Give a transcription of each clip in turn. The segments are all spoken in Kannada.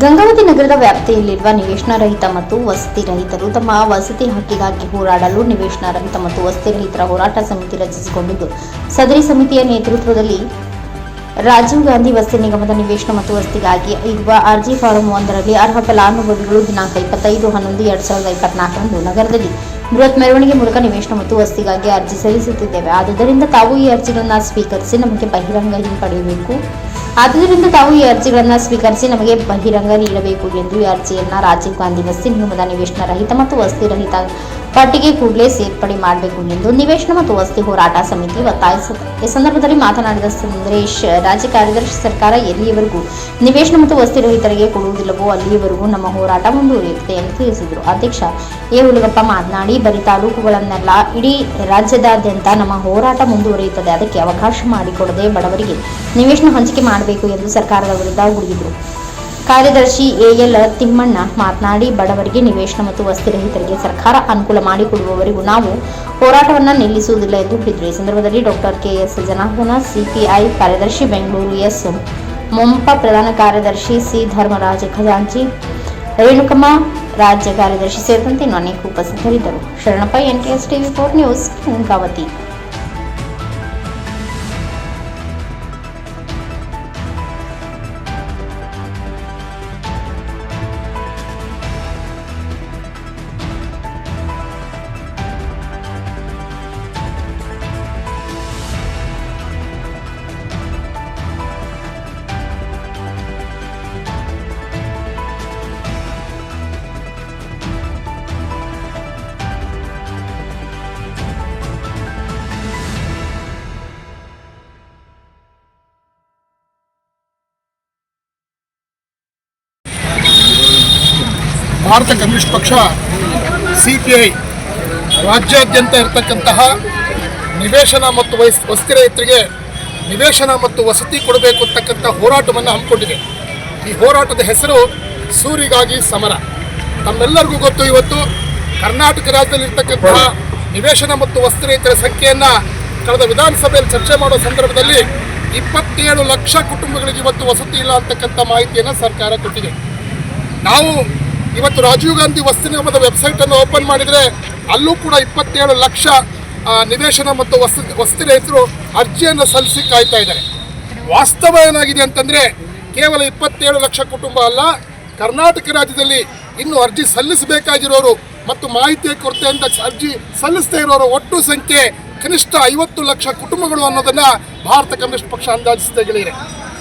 ಗಂಗಾವತಿ ನಗರದ ವ್ಯಾಪ್ತಿಯಲ್ಲಿರುವ ನಿವೇಶನ ರಹಿತ ಮತ್ತು ವಸತಿ ರಹಿತರು ತಮ್ಮ ವಸತಿ ಹಕ್ಕಿಗಾಗಿ ಹೋರಾಡಲು ನಿವೇಶನ ರಹಿತ ಮತ್ತು ವಸತಿ ರಹಿತರ ಹೋರಾಟ ಸಮಿತಿ ರಚಿಸಿಕೊಂಡಿದ್ದು, ಸದರಿ ಸಮಿತಿಯ ನೇತೃತ್ವದಲ್ಲಿ ರಾಜೀವ್ ಗಾಂಧಿ ವಸತಿ ನಿಗಮದ ನಿವೇಶನ ಮತ್ತು ವಸತಿಗಾಗಿ ಇರುವ ಅರ್ಜಿ ಫಾರಂ ಒಂದರಲ್ಲಿ ಅರ್ಹ ಫಲಾನುಭವಿಗಳು ದಿನಾಂಕ ಇಪ್ಪತ್ತೈದು, ಹನ್ನೊಂದು, ಎರಡ್ ಸಾವಿರದ ಇಪ್ಪತ್ನಾಲ್ಕರಂದು ನಗರದಲ್ಲಿ ಬೃಹತ್ ಮೆರವಣಿಗೆ ಮೂಲಕ ನಿವೇಶನ ಮತ್ತು ವಸತಿಗಾಗಿ ಅರ್ಜಿ ಸಲ್ಲಿಸುತ್ತಿದ್ದೇವೆ. ಆದುದರಿಂದ ತಾವು ಈ ಅರ್ಜಿಗಳನ್ನು ಸ್ವೀಕರಿಸಿ ನಮಗೆ ಬಹಿರಂಗ ಹಿಂಪಡೆಯಬೇಕು. ಆದುದರಿಂದ ತಾವು ಈ ಅರ್ಜಿಗಳನ್ನು ಸ್ವೀಕರಿಸಿ ನಮಗೆ ಬಹಿರಂಗ ನೀಡಬೇಕು ಎಂದು ಈ ಅರ್ಜಿಯನ್ನು ರಾಜೀವ್ ಗಾಂಧಿ ವಸತಿ ನಿಗಮದ ನಿವೇಶನ ರಹಿತ ಮತ್ತು ವಸತಿ ರಹಿತ ಪಟ್ಟಿಗೆ ಕೂಡಲೇ ಸೇರ್ಪಡೆ ಮಾಡಬೇಕು ಎಂದು ನಿವೇಶನ ಮತ್ತು ವಸತಿ ಹೋರಾಟ ಸಮಿತಿ ಒತ್ತಾಯಿಸಿದೆ ಈ ಸಂದರ್ಭದಲ್ಲಿ ಮಾತನಾಡಿದ ಸುಂದರೇಶ್, ರಾಜ್ಯ ಕಾರ್ಯದರ್ಶಿ ಸರ್ಕಾರ ಎಲ್ಲಿಯವರೆಗೂ ನಿವೇಶನ ಮತ್ತು ವಸತಿ ರಹಿತರಿಗೆ ಕೊಡುವುದಿಲ್ಲವೋ ಅಲ್ಲಿಯವರೆಗೂ ನಮ್ಮ ಹೋರಾಟ ಮುಂದುವರಿಯುತ್ತದೆ ಎಂದು ತಿಳಿಸಿದರು. ಅಧ್ಯಕ್ಷ ಎ. ಹುಲಗಪ್ಪ ಮಾತನಾಡಿ, ಬರೀ ತಾಲೂಕುಗಳನ್ನೆಲ್ಲ ಇಡೀ ರಾಜ್ಯದಾದ್ಯಂತ ನಮ್ಮ ಹೋರಾಟ ಮುಂದುವರಿಯುತ್ತದೆ. ಅದಕ್ಕೆ ಅವಕಾಶ ಮಾಡಿಕೊಡದೆ ಬಡವರಿಗೆ ನಿವೇಶನ ಹಂಚಿಕೆ ಮಾಡಬೇಕು ಎಂದು ಸರ್ಕಾರದ ವಿರುದ್ಧ ಗುಡುಗಿದರು. ಕಾರ್ಯದರ್ಶಿ ಎಎಲ್ ತಿಮ್ಮಣ್ಣ ಮಾತನಾಡಿ, ಬಡವರಿಗೆ ನಿವೇಶನ ಮತ್ತು ವಸತಿ ರಹಿತರಿಗೆ ಸರ್ಕಾರ ಅನುಕೂಲ ಮಾಡಿಕೊಡುವವರೆಗೂ ನಾವು ಹೋರಾಟವನ್ನು ನಿಲ್ಲಿಸುವುದಿಲ್ಲ ಎಂದು ಹೇಳಿದರು. ಈ ಸಂದರ್ಭದಲ್ಲಿ ಡಾಕ್ಟರ್ ಕೆಎಸ್ ಜನಾರ್ದನ, ಸಿಪಿಐ ಕಾರ್ಯದರ್ಶಿ ಬೆಂಗಳೂರು ಎಸ್ ಮೊಂಪ, ಪ್ರಧಾನ ಕಾರ್ಯದರ್ಶಿ ಸಿ ಧರ್ಮರಾಜ ಖಜಾಂಚಿ, ರೇಣುಕಮ್ಮ, ರಾಜ್ಯ ಕಾರ್ಯದರ್ಶಿ ಸೇರಿದಂತೆ ಅನೇಕ ಉಪಸ್ಥಿತರಿದ್ದರು. Sharanappa NKS TV four news, Gangavathi. Bharat communist ಪಕ್ಷ ಸಿ ಪಿ ಐ ರಾಜ್ಯಾದ್ಯಂತ ಇರತಕ್ಕಂತಹ ನಿವೇಶನ ಮತ್ತು ವಯಸ್ ವಸತಿ ರೈತರಿಗೆ ನಿವೇಶನ ಮತ್ತು ವಸತಿ ಕೊಡಬೇಕು ಅಂತಕ್ಕಂಥ ಹೋರಾಟವನ್ನು ಹಮ್ಮಿಕೊಂಡಿದೆ. ಈ ಹೋರಾಟದ ಹೆಸರು ಸೂರಿಗಾಗಿ ಸಮರ. ತಮ್ಮೆಲ್ಲರಿಗೂ ಗೊತ್ತು ಇವತ್ತು, ಕರ್ನಾಟಕ ರಾಜ್ಯದಲ್ಲಿರ್ತಕ್ಕಂತಹ ನಿವೇಶನ ಮತ್ತು ವಸತಿ ರೈತರ ಸಂಖ್ಯೆಯನ್ನು ಕಳೆದ ವಿಧಾನಸಭೆಯಲ್ಲಿ ಚರ್ಚೆ ಮಾಡೋ ಸಂದರ್ಭದಲ್ಲಿ ಇಪ್ಪತ್ತೇಳು ಲಕ್ಷ ಕುಟುಂಬಗಳಿಗೆ ಇವತ್ತು ವಸತಿ ಇಲ್ಲ ಅಂತಕ್ಕಂಥ ಮಾಹಿತಿಯನ್ನು ಸರ್ಕಾರ ಕೊಟ್ಟಿದೆ. ನಾವು ಇವತ್ತು ರಾಜೀವ್ ಗಾಂಧಿ ವಸತಿ ನಿಗಮದ ವೆಬ್ಸೈಟ್ ಅನ್ನು ಓಪನ್ ಮಾಡಿದರೆ ಅಲ್ಲೂ ಕೂಡ ಇಪ್ಪತ್ತೇಳು ಲಕ್ಷ ನಿವೇಶನ ಮತ್ತು ವಸತಿ ವಸತಿ ರೈತರು ಅರ್ಜಿಯನ್ನು ಸಲ್ಲಿಸಿ ಕಾಯ್ತಾ ಇದ್ದಾರೆ. ವಾಸ್ತವ ಏನಾಗಿದೆ ಅಂತಂದ್ರೆ ಕೇವಲ ಇಪ್ಪತ್ತೇಳು ಲಕ್ಷ ಕುಟುಂಬ ಅಲ್ಲ, ಕರ್ನಾಟಕ ರಾಜ್ಯದಲ್ಲಿ ಇನ್ನು ಅರ್ಜಿ ಸಲ್ಲಿಸಬೇಕಾಗಿರೋರು ಮತ್ತು ಮಾಹಿತಿಯ ಅಂತ ಅರ್ಜಿ ಸಲ್ಲಿಸದೇ ಇರೋರ ಒಟ್ಟು ಸಂಖ್ಯೆ ಕನಿಷ್ಠ ಐವತ್ತು ಲಕ್ಷ ಕುಟುಂಬಗಳು ಅನ್ನೋದನ್ನ ಭಾರತ ಕಮ್ಯುನಿಸ್ಟ್ ಪಕ್ಷ ಗೆಳೆಯರೆ.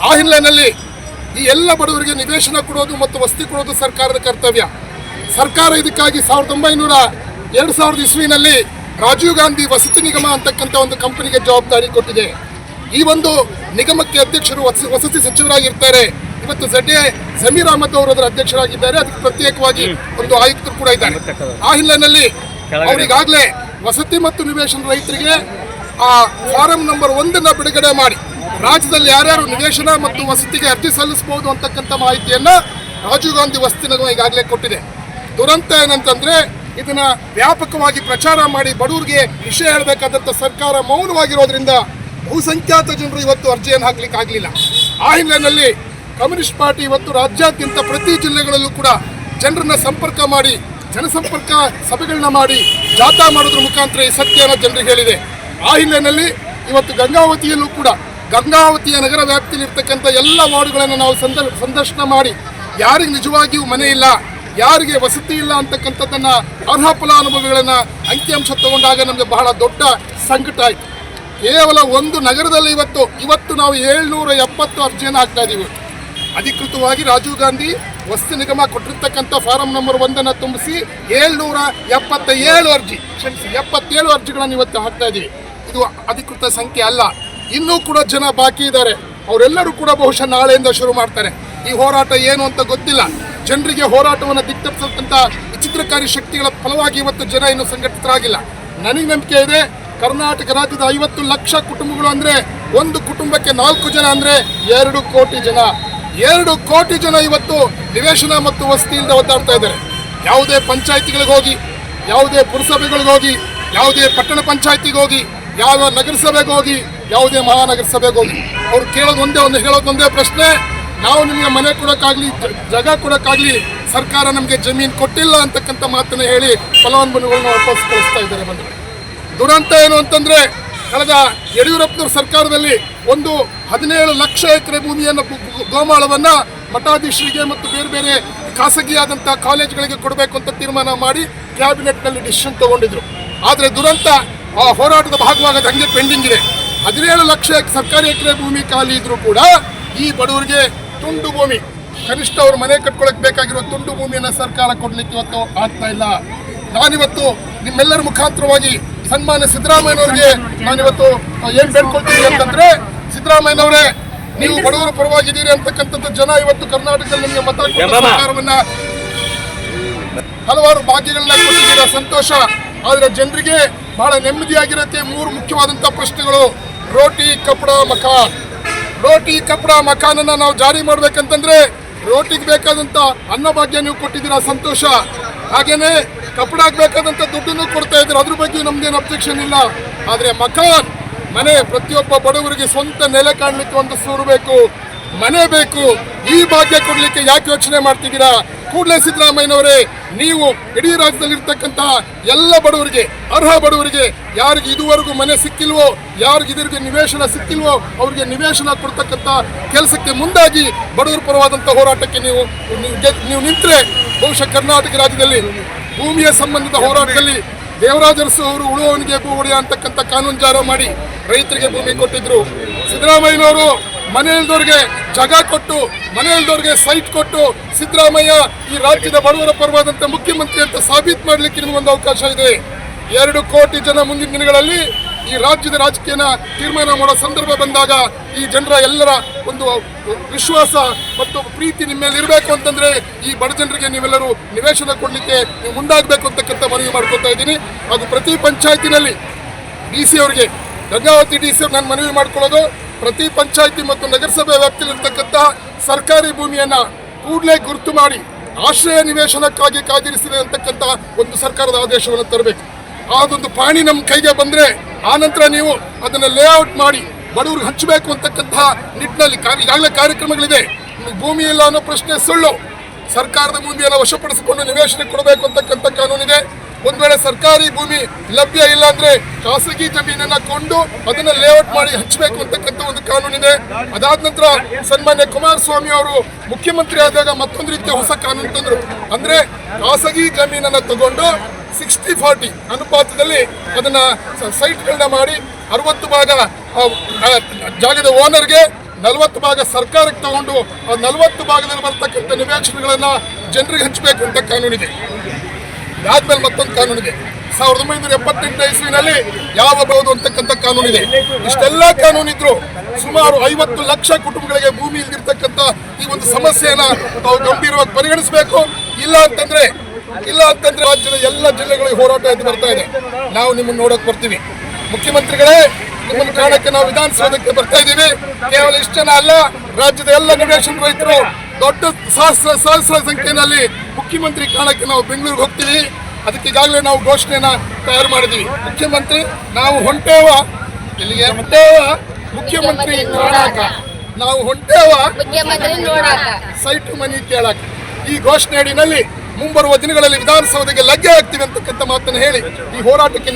ಆ ಹಿನ್ನೆಲೆಯಲ್ಲಿ ಈ ಎಲ್ಲ ಬಡವರಿಗೆ ನಿವೇಶನ ಕೊಡೋದು ಮತ್ತು ವಸತಿ ಕೊಡೋದು ಸರ್ಕಾರದ ಕರ್ತವ್ಯ. ಸರ್ಕಾರ ಇದಕ್ಕಾಗಿ ಸಾವಿರದ ಒಂಬೈನೂರ ಎರಡು ಸಾವಿರದ ಇಸ್ವಿನಲ್ಲಿ ರಾಜೀವ್ ಗಾಂಧಿ ವಸತಿ ನಿಗಮ ಅಂತಕ್ಕಂಥ ಒಂದು ಕಂಪನಿಗೆ ಜವಾಬ್ದಾರಿ ಕೊಟ್ಟಿದೆ. ಈ ಒಂದು ನಿಗಮಕ್ಕೆ ಅಧ್ಯಕ್ಷರು ವಸ- ವಸತಿ ಸಚಿವರಾಗಿರ್ತಾರೆ. ಇವತ್ತು ಜಡ್ಡೆ ಸಮೀರ್ ಅಹಮದ್ ಅವರು ಅದರ ಅಧ್ಯಕ್ಷರಾಗಿದ್ದಾರೆ. ಅದಕ್ಕೆ ಪ್ರತ್ಯೇಕವಾಗಿ ಒಂದು ಆಯುಕ್ತರು ಕೂಡ ಇದ್ದಾರೆ. ಆ ಹಿನ್ನೆಲೆಯಲ್ಲಿ ಅವರಿಗಾಗಲೇ ವಸತಿ ಮತ್ತು ನಿವೇಶನ ರೈತರಿಗೆ ಆ ಫಾರಂ ನಂಬರ್ ಒಂದನ್ನು ಬಿಡುಗಡೆ ಮಾಡಿ. ರಾಜ್ಯದಲ್ಲಿ ಯಾರ್ಯಾರು ನಿವೇಶನ ಮತ್ತು ವಸತಿಗೆ ಅರ್ಜಿ ಸಲ್ಲಿಸಬಹುದು ಅಂತಕ್ಕಂಥ ಮಾಹಿತಿಯನ್ನ ರಾಜೀವ್ ಗಾಂಧಿ ವಸತಿ ನಿಗಮ ಈಗಾಗಲೇ ಕೊಟ್ಟಿದೆ. ದುರಂತ ಏನಂತಂದ್ರೆ ಇದನ್ನ ವ್ಯಾಪಕವಾಗಿ ಪ್ರಚಾರ ಮಾಡಿ ಬಡವರಿಗೆ ವಿಷಯ ಹೇಳಬೇಕಾದಂಥ ಸರ್ಕಾರ ಮೌನವಾಗಿರೋದ್ರಿಂದ ಬಹುಸಂಖ್ಯಾತ ಜನರು ಇವತ್ತು ಅರ್ಜಿಯನ್ನು ಹಾಕ್ಲಿಕ್ಕೆ ಆಗಲಿಲ್ಲ. ಆ ಹಿನ್ನೆಲೆಯಲ್ಲಿ ಕಮ್ಯುನಿಸ್ಟ್ ಪಾರ್ಟಿ ಇವತ್ತು ರಾಜ್ಯಾದ್ಯಂತ ಪ್ರತಿ ಜಿಲ್ಲೆಗಳಲ್ಲೂ ಕೂಡ ಜನರನ್ನ ಸಂಪರ್ಕ ಮಾಡಿ, ಜನಸಂಪರ್ಕ ಸಭೆಗಳನ್ನ ಮಾಡಿ ಜಾಥಾ ಮಾಡೋದ್ರ ಮುಖಾಂತರ ಈ ಸತ್ಯನ ಜನರಿಗೆ ಹೇಳಿದೆ. ಆ ಹಿನ್ನೆಲೆಯಲ್ಲಿ ಇವತ್ತು ಗಂಗಾವತಿಯಲ್ಲೂ ಕೂಡ ಗಂಗಾವತಿಯ ನಗರ ವ್ಯಾಪ್ತಿಯಲ್ಲಿ ಇರ್ತಕ್ಕಂಥ ಎಲ್ಲ ವಾರ್ಡ್ಗಳನ್ನು ನಾವು ಸಂದರ್, ಸಂದರ್ಶನ ಮಾಡಿ, ಯಾರಿಗೆ ನಿಜವಾಗಿಯೂ ಮನೆ ಇಲ್ಲ, ಯಾರಿಗೆ ವಸತಿ ಇಲ್ಲ ಅಂತಕ್ಕಂಥದ್ದನ್ನ ಅರ್ಹ ಫಲಾನುಭವಿಗಳನ್ನ ಅಂಕಿಅಂಶ ತಗೊಂಡಾಗ ನಮಗೆ ಬಹಳ ದೊಡ್ಡ ಸಂಕಟ ಆಯ್ತು. ಕೇವಲ ಒಂದು ನಗರದಲ್ಲಿ ಇವತ್ತು ಇವತ್ತು ನಾವು ಏಳ್ನೂರ ಎಪ್ಪತ್ತು ಅರ್ಜಿಯನ್ನು ಹಾಕ್ತಾ ಇದ್ದೀವಿ ಅಧಿಕೃತವಾಗಿ ರಾಜೀವ್ ಗಾಂಧಿ ವಸತಿ ನಿಗಮ ಕೊಟ್ಟಿರ್ತಕ್ಕಂಥ ಫಾರಂ ನಂಬರ್ ಒಂದನ್ನು ತುಂಬಿಸಿ ಏಳ್ನೂರ ಎಪ್ಪತ್ತ ಏಳು ಅರ್ಜಿ, ಕ್ಷಮಿಸಿ, ಎಪ್ಪತ್ತೇಳು ಅರ್ಜಿಗಳನ್ನು ಇವತ್ತು ಹಾಕ್ತಾ ಇದ್ದೀವಿ ಇದು ಅಧಿಕೃತ ಸಂಖ್ಯೆ ಅಲ್ಲ. ಇನ್ನೂ ಕೂಡ ಜನ ಬಾಕಿ ಇದ್ದಾರೆ. ಅವರೆಲ್ಲರೂ ಕೂಡ ಬಹುಶಃ ನಾಳೆಯಿಂದ ಶುರು ಮಾಡ್ತಾರೆ. ಈ ಹೋರಾಟ ಏನು ಅಂತ ಗೊತ್ತಿಲ್ಲ. ಜನರಿಗೆ ಹೋರಾಟವನ್ನು ದಿಕ್ತಪ್ಪಿಸತಕ್ಕಂಥ ವಿಚಿತ್ರಕಾರಿ ಶಕ್ತಿಗಳ ಫಲವಾಗಿ ಇವತ್ತು ಜನ ಇನ್ನೂ ಸಂಘಟಿತರಾಗಿಲ್ಲ. ನನಗೆ ನಂಬಿಕೆ ಇದೆ, ಕರ್ನಾಟಕ ರಾಜ್ಯದ ಐವತ್ತು ಲಕ್ಷ ಕುಟುಂಬಗಳು ಅಂದರೆ ಒಂದು ಕುಟುಂಬಕ್ಕೆ ನಾಲ್ಕು ಜನ ಅಂದರೆ ಎರಡು ಕೋಟಿ ಜನ. ಎರಡು ಕೋಟಿ ಜನ ಇವತ್ತು ನಿವೇಶನ ಮತ್ತು ವಸತಿಯಿಂದ ಒದ್ದಾಡ್ತಾ ಇದ್ದಾರೆ. ಯಾವುದೇ ಪಂಚಾಯತಿಗಳಿಗೆ ಹೋಗಿ, ಯಾವುದೇ ಪುರಸಭೆಗಳಿಗೆ ಹೋಗಿ, ಯಾವುದೇ ಪಟ್ಟಣ ಪಂಚಾಯತಿಗೆ ಹೋಗಿ, ಯಾವ ನಗರಸಭೆಗೆ ಹೋಗಿ ಯಾವುದೇ ಮಹಾನಗರ ಸಭೆಗೆ ಹೋಗಿ. ಅವ್ರು ಕೇಳೋದು ಒಂದೇ ಒಂದು ಹೇಳೋದೊಂದೇ ಪ್ರಶ್ನೆ. ನಾವು ನಿಮಗೆ ಮನೆ ಕೊಡೋಕ್ಕಾಗಲಿ ಜಾಗ ಕೊಡೋಕ್ಕಾಗಲಿ ಸರ್ಕಾರ ನಮಗೆ ಜಮೀನು ಕೊಟ್ಟಿಲ್ಲ ಅಂತಕ್ಕಂಥ ಮಾತನ್ನು ಹೇಳಿ ಫಲಾನುಭವಿಗಳನ್ನ ವಾಪಸ್ ಕಳಿಸ್ತಾ ಇದ್ದಾರೆ ಬಂದು ದುರಂತ ಏನು ಅಂತಂದರೆ, ಕಳೆದ ಯಡಿಯೂರಪ್ಪನವ್ರ ಸರ್ಕಾರದಲ್ಲಿ ಒಂದು ಹದಿನೇಳು ಲಕ್ಷ ಎಕರೆ ಭೂಮಿಯನ್ನು ಗೋಮಾಳವನ್ನ ಮಠಾಧೀಶರಿಗೆ ಮತ್ತು ಬೇರೆ ಬೇರೆ ಖಾಸಗಿಯಾದಂಥ ಕಾಲೇಜುಗಳಿಗೆ ಕೊಡಬೇಕು ಅಂತ ತೀರ್ಮಾನ ಮಾಡಿ ಕ್ಯಾಬಿನೆಟ್ನಲ್ಲಿ ಡಿಸಿಷನ್ ತಗೊಂಡಿದ್ರು. ಆದರೆ ದುರಂತ ಆ ಹೋರಾಟದ ಭಾಗವಾಗದ ಹಂಗೆ ಪೆಂಡಿಂಗ್ ಇದೆ. ಹದಿನೇಳು ಲಕ್ಷ ಸರ್ಕಾರಿ ಎಕರೆ ಭೂಮಿ ಖಾಲಿ ಇದ್ರೂ ಕೂಡ ಈ ಬಡವರಿಗೆ ತುಂಡು ಭೂಮಿ ಕನಿಷ್ಠ ಅವ್ರ ಮನೆ ಕಟ್ಕೊಳಕ್ ಬೇಕಾಗಿರೋ ತುಂಡು ಭೂಮಿಯನ್ನ ಸರ್ಕಾರ ಕೊಡ್ಲಿಕ್ಕೆ ಇವತ್ತು ಆಗ್ತಾ ಇಲ್ಲ. ನಾನಿವತ್ತು ನಿಮ್ಮೆಲ್ಲರ ಮುಖಾಂತರವಾಗಿ ಸನ್ಮಾನ್ಯ ಸಿದ್ದರಾಮಯ್ಯನವರಿಗೆ ನಾನಿವತ್ತು ಏನ್ ಬೇಡ್ಕೊಳ್ತೀನಿ ಅಂತಂದ್ರೆ ಸಿದ್ದರಾಮಯ್ಯನವರೇ ನೀವು ಬಡವರ ಪರವಾಗಿದ್ದೀರಿ ಅಂತಕ್ಕಂಥದ್ದು ಜನ ಇವತ್ತು ಕರ್ನಾಟಕದಲ್ಲಿ ನಿಮಗೆ ಮತ ಸರ್ಕಾರವನ್ನ ಹಲವಾರು ಭಾಗ್ಯಗಳನ್ನ ಕೊಟ್ಟಿದ್ದೀರಾ ಸಂತೋಷ. ಆದ್ರೆ ಜನರಿಗೆ ಬಹಳ ನೆಮ್ಮದಿಯಾಗಿರುತ್ತೆ ಮೂರು ಮುಖ್ಯವಾದಂತಹ ಪ್ರಶ್ನೆಗಳು. ರೋಟಿ ಕಪಡ ಮಖಾನ್ ರೋಟಿ ಕಪಡ ಮಖಾನನ್ನು ನಾವು ಜಾರಿ ಮಾಡ್ಬೇಕಂತಂದ್ರೆ ರೋಟಿಗೆ ಬೇಕಾದಂತ ಅನ್ನ ಭಾಗ್ಯ ನೀವು ಕೊಟ್ಟಿದ್ದೀರಾ ಸಂತೋಷ. ಹಾಗೇನೆ ಕಪಡಕ್ಕೆ ಬೇಕಾದಂಥ ದುಡ್ಡನ್ನು ಕೊಡ್ತಾ ಇದ್ದೀರಾ ಅದ್ರ ಬಗ್ಗೆ ನಮ್ದೇನು ಅಬ್ಜೆಕ್ಷನ್ ಇಲ್ಲ. ಆದರೆ ಮಖಾನ್, ಮನೆ ಪ್ರತಿಯೊಬ್ಬ ಬಡವರಿಗೆ ಸ್ವಂತ ನೆಲೆ ಕಾಣಲಿಕ್ಕೆ ಒಂದು ಸೂರು ಬೇಕು. ಮನೆ ಬೇಕು. ಈ ಭಾಗ್ಯ ಕೊಡ್ಲಿಕ್ಕೆ ಯಾಕೆ ಯೋಚನೆ ಮಾಡ್ತಿದ್ದೀರಾ? ಕೂಡಲೇ ಸಿದ್ದರಾಮಯ್ಯನವರೇ, ನೀವು ಇಡೀ ರಾಜ್ಯದಲ್ಲಿರ್ತಕ್ಕಂತಹ ಎಲ್ಲ ಬಡವರಿಗೆ, ಅರ್ಹ ಬಡವರಿಗೆ, ಯಾರಿಗೆ ಇದುವರೆಗೂ ಮನೆ ಸಿಕ್ಕಿಲ್ವೋ, ಯಾರಿಗೆ ಇದರಿಗೆ ನಿವೇಶನ ಸಿಕ್ಕಿಲ್ವೋ, ಅವರಿಗೆ ನಿವೇಶನ ಕೊಡ್ತಕ್ಕಂಥ ಕೆಲಸಕ್ಕೆ ಮುಂದಾಗಿ ಬಡವರ ಪರವಾದಂಥ ಹೋರಾಟಕ್ಕೆ ನೀವು ನೀವು ನಿಂತರೆ, ಬಹುಶಃ ಕರ್ನಾಟಕ ರಾಜ್ಯದಲ್ಲಿ ಭೂಮಿಯ ಸಂಬಂಧಿತ ಹೋರಾಟದಲ್ಲಿ ದೇವರಾಜ ಅರಸು ಅವರು ಉಳುವವನಿಗೆ ಭೂ ಅಂತಕ್ಕಂಥ ಕಾನೂನು ಜಾರ ಮಾಡಿ ರೈತರಿಗೆ ಭೂಮಿ ಕೊಟ್ಟಿದ್ರು. ಸಿದ್ದರಾಮಯ್ಯನವರು ಮನೆ ಇಲ್ದವ್ರಿಗೆ ಜಾಗ ಕೊಟ್ಟು ಮನೆ ಇಲ್ದವ್ರಿಗೆ ಸೈಟ್ ಕೊಟ್ಟು, ಸಿದ್ದರಾಮಯ್ಯ ಈ ರಾಜ್ಯದ ಬಡವರ ಪರವಾದಂಥ ಮುಖ್ಯಮಂತ್ರಿ ಅಂತ ಸಾಬೀತು ಮಾಡಲಿಕ್ಕೆ ಒಂದು ಅವಕಾಶ ಇದೆ. ಎರಡು ಕೋಟಿ ಜನ ಮುಂದಿನ ದಿನಗಳಲ್ಲಿ ಈ ರಾಜ್ಯದ ರಾಜಕೀಯನ ತೀರ್ಮಾನ ಮಾಡೋ ಸಂದರ್ಭ ಬಂದಾಗ ಈ ಜನರ ಎಲ್ಲರ ಒಂದು ವಿಶ್ವಾಸ ಮತ್ತು ಪ್ರೀತಿ ನಿಮ್ಮ ಮೇಲೆ ಇರಬೇಕು ಅಂತಂದ್ರೆ ಈ ಬಡ ಜನರಿಗೆ ನೀವೆಲ್ಲರೂ ನಿವೇಶನ ಕೊಡಲಿಕ್ಕೆ ನೀವು ಮುಂದಾಗಬೇಕು ಅಂತಕ್ಕಂಥ ಮನವಿ ಮಾಡ್ಕೊತಾ ಇದ್ದೀನಿ. ಹಾಗೂ ಪ್ರತಿ ಪಂಚಾಯತಿನಲ್ಲಿ ಡಿ ಸಿ ಅವರಿಗೆ, ಗಂಗಾವತಿ ಡಿ ಸಿ ನಾನು ಮನವಿ ಮಾಡ್ಕೊಳ್ಳೋದು. ಪ್ರತಿ ಪಂಚಾಯಿತಿ ಮತ್ತು ನಗರಸಭೆ ವ್ಯಾಪ್ತಿಯಲ್ಲಿರ್ತಕ್ಕಂಥ ಸರ್ಕಾರಿ ಭೂಮಿಯನ್ನು ಕೂಡಲೇ ಗುರುತು ಮಾಡಿ ಆಶ್ರಯ ನಿವೇಶನಕ್ಕಾಗಿ ಕಾದಿರಿಸಿದೆ ಅಂತಕ್ಕಂಥ ಒಂದು ಸರ್ಕಾರದ ಆದೇಶವನ್ನು ತರಬೇಕು. ಅದೊಂದು ಪಾಣಿ ನಮ್ಮ ಕೈಗೆ ಬಂದ್ರೆ ಆ ನಂತರ ನೀವು ಅದನ್ನ ಲೇಔಟ್ ಮಾಡಿ ಬಡವ್ರಿಗೆ ಹಂಚಬೇಕು ಅಂತಕ್ಕಂತಹ ನಿಟ್ಟಿನಲ್ಲಿ ಈಗಾಗಲೇ ಕಾರ್ಯಕ್ರಮಗಳಿದೆ. ಭೂಮಿ ಇಲ್ಲ ಅನ್ನೋ ಪ್ರಶ್ನೆ ಸುಳ್ಳು. ಸರ್ಕಾರದ ಭೂಮಿಯನ್ನು ವಶಪಡಿಸಿಕೊಂಡು ನಿವೇಶನ ಕೊಡಬೇಕು ಅಂತಕ್ಕಂಥ ಕಾನೂನಿದೆ. ಒಂದ್ ವೇಳೆ ಸರ್ಕಾರಿ ಭೂಮಿ ಲಭ್ಯ ಇಲ್ಲ ಅಂದ್ರೆ ಖಾಸಗಿ ಜಮೀನನ್ನ ಕೊಂಡು ಅದನ್ನ ಲೇಔಟ್ ಮಾಡಿ ಹಂಚಬೇಕು ಅಂತಕ್ಕಂಥ ಒಂದು ಕಾನೂನಿದೆ. ಅದಾದ ನಂತರ ಸನ್ಮಾನ್ಯ ಕುಮಾರಸ್ವಾಮಿ ಅವರು ಮುಖ್ಯಮಂತ್ರಿ ಆದಾಗ ಮತ್ತೊಂದು ರೀತಿಯ ಹೊಸ ಕಾನೂನು ತಂದ್ರು. ಅಂದ್ರೆ ಖಾಸಗಿ ಜಮೀನನ್ನ ತಗೊಂಡು ಸಿಕ್ಸ್ಟಿ ಫಾರ್ಟಿ ಅನುಪಾತದಲ್ಲಿ ಅದನ್ನ ಸೈಟ್ಗಳನ್ನ ಮಾಡಿ ಅರವತ್ತು ಭಾಗ ಜಾಗದ ಓನರ್ಗೆ ನಲವತ್ತು ಭಾಗ ಸರ್ಕಾರಕ್ಕೆ ತಗೊಂಡು ಆ ನಲವತ್ತು ಭಾಗದಲ್ಲಿ ಬರ್ತಕ್ಕಂಥ ನಿವೇಶನಗಳನ್ನ ಜನರಿಗೆ ಹಂಚಬೇಕು ಅಂತ ಕಾನೂನಿದೆ. ಇದಾದ್ಮೇಲೆ ಮತ್ತೊಂದು ಕಾನೂನಿದೆ. ಸಾವಿರದ ಒಂಬೈನೂರ ಎಪ್ಪತ್ತೆಂಟನೇ ಇಸ್ವಿನಲ್ಲಿ ಯಾವ ಬಹುದು ಅಂತಕ್ಕಂಥ ಕಾನೂನಿದೆ. ಇಷ್ಟೆಲ್ಲ ಕಾನೂನಿದ್ರು ಸುಮಾರು ಐವತ್ತು ಲಕ್ಷ ಕುಟುಂಬಗಳಿಗೆ ಭೂಮಿ ಇಲ್ದಿರ್ತಕ್ಕಂಥ ಈ ಒಂದು ಸಮಸ್ಯೆಯನ್ನ ತಾವು ಗಂಭೀರವಾಗಿ ಪರಿಗಣಿಸಬೇಕು. ಇಲ್ಲ ಅಂತಂದ್ರೆ ಇಲ್ಲ ಅಂತಂದ್ರೆ ರಾಜ್ಯದ ಎಲ್ಲ ಜಿಲ್ಲೆಗಳಿಗೆ ಹೋರಾಟ ಎದ್ದು ಬರ್ತಾ ಇದೆ. ನಾವು ನಿಮ್ಮನ್ನು ನೋಡಕ್ ಬರ್ತೀವಿ. ಮುಖ್ಯಮಂತ್ರಿಗಳೇ, ನಿಮ್ಮನ್ನು ಕಾರಣಕ್ಕೆ ನಾವು ವಿಧಾನಸೌಧಕ್ಕೆ ಬರ್ತಾ ಇದ್ದೀವಿ. ಕೇವಲ ಇಷ್ಟನ ಅಲ್ಲ, ರಾಜ್ಯದ ಎಲ್ಲ ನಿವೇಶನ ರೈತರು ದೊಡ್ಡ ಸಹಸ್ರ ಸಹಸ್ರ ಸಂಖ್ಯೆಯಲ್ಲಿ ಮುಖ್ಯಮಂತ್ರಿ ಕಾಣಕ್ಕೆ ನಾವು ಬೆಂಗಳೂರಿಗೆ ಹೋಗ್ತೀವಿ. ಅದಕ್ಕೆ ಈಗಾಗಲೇ ನಾವು ಘೋಷಣೆಯನ್ನ ತಯಾರು ಮಾಡಿದ್ದೀವಿ ಮುಖ್ಯಮಂತ್ರಿ ನಾವು ಹೊಂಟೇವ. ಇಲ್ಲಿಗೆ ಹೊಂಟೇವ. ಮುಖ್ಯಮಂತ್ರಿ ಕಾಣಾಕ ನಾವು ಹೊಂಟೇವ. ಸೈಟ್ ಮನಿ ಕೇಳಾಕ. ಈ ಘೋಷಣೆ ಅಡಿನಲ್ಲಿ ಮುಂಬರುವ ದಿನಗಳಲ್ಲಿ ವಿಧಾನಸೌಧಕ್ಕೆ ಲಗ್ಗೆ ಆಗ್ತೀವಿ ಅಂತಕ್ಕಂಥ ಮಾತನ್ನು ಹೇಳಿ ಈ ಹೋರಾಟಕ್ಕೆ